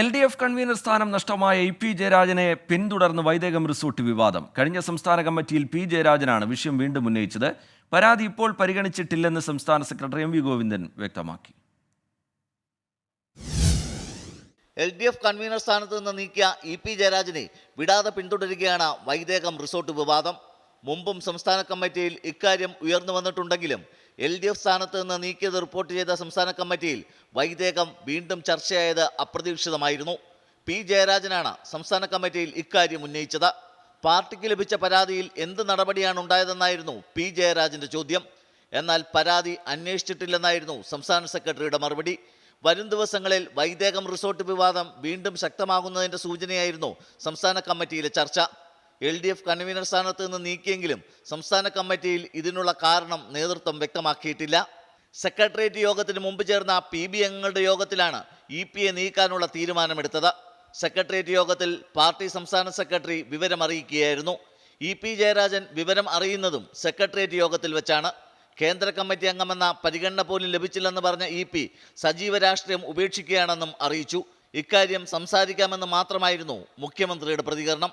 L D F convener സ്ഥാനം നഷ്ടമായ E P ജയരാജനെ പിന്തുടർന്ന് വൈദേകം റിസോർട്ട് വിവാദം. കഴിഞ്ഞ സംസ്ഥാന കമ്മിറ്റിയിൽ പി ജയരാജനാണ് വിഷയം വീണ്ടും ഉന്നയിച്ചത്. പരാതി ഇപ്പോൾ പരിഗണിച്ചിട്ടില്ലെന്ന് സംസ്ഥാന സെക്രട്ടറി എം വി ഗോവിന്ദൻ വ്യക്തമാക്കി. എൽ ഡി എഫ് കൺവീനർ സ്ഥാനത്ത് നിന്ന് നീക്കിയ ഇ പി ജയരാജനെ വിടാതെ പിന്തുടരുകയാണ് വൈദേകം റിസോർട്ട് വിവാദം. മുമ്പും സംസ്ഥാന കമ്മിറ്റിയിൽ ഇക്കാര്യം ഉയർന്നു വന്നിട്ടുണ്ടെങ്കിലും എൽ ഡി എഫ് സ്ഥാനത്ത് നിന്ന് നീക്കിയത് റിപ്പോർട്ട് ചെയ്ത സംസ്ഥാന കമ്മിറ്റിയിൽ വൈദേകം വീണ്ടും ചർച്ചയായത് അപ്രതീക്ഷിതമായിരുന്നു. പി ജയരാജനാണ് സംസ്ഥാന കമ്മിറ്റിയിൽ ഇക്കാര്യം ഉന്നയിച്ചത്. പാർട്ടിക്ക് ലഭിച്ച പരാതിയിൽ എന്ത് നടപടിയാണ് ഉണ്ടായതെന്നായിരുന്നു പി ജയരാജന്റെ ചോദ്യം. എന്നാൽ പരാതി അന്വേഷിച്ചിട്ടില്ലെന്നായിരുന്നു സംസ്ഥാന സെക്രട്ടറിയുടെ മറുപടി. വരും ദിവസങ്ങളിൽ വൈദേകം റിസോർട്ട് വിവാദം വീണ്ടും ശക്തമാകുന്നതിന്റെ സൂചനയായിരുന്നു സംസ്ഥാന കമ്മിറ്റിയിലെ ചർച്ച. എൽ ഡി എഫ് കൺവീനർ സ്ഥാനത്ത് നിന്ന് നീക്കിയെങ്കിലും സംസ്ഥാന കമ്മിറ്റിയിൽ ഇതിനുള്ള കാരണം നേതൃത്വം വ്യക്തമാക്കിയിട്ടില്ല. സെക്രട്ടേറിയറ്റ് യോഗത്തിന് മുമ്പ് ചേർന്ന പി ബി അംഗങ്ങളുടെ യോഗത്തിലാണ് ഇ പി എ നീക്കാനുള്ള തീരുമാനമെടുത്തത്. സെക്രട്ടേറിയറ്റ് യോഗത്തിൽ പാർട്ടി സംസ്ഥാന സെക്രട്ടറി വിവരം അറിയിക്കുകയായിരുന്നു. ഇ പി ജയരാജൻ വിവരം അറിയുന്നതും സെക്രട്ടേറിയറ്റ് യോഗത്തിൽ വെച്ചാണ്. കേന്ദ്ര കമ്മിറ്റി അംഗമെന്ന പരിഗണന പോലും ലഭിച്ചില്ലെന്ന് പറഞ്ഞ ഇ പി സജീവ രാഷ്ട്രീയം ഉപേക്ഷിക്കുകയാണെന്നും അറിയിച്ചു. ഇക്കാര്യം സംസാരിക്കാമെന്ന് മാത്രമായിരുന്നു മുഖ്യമന്ത്രിയുടെ പ്രതികരണം.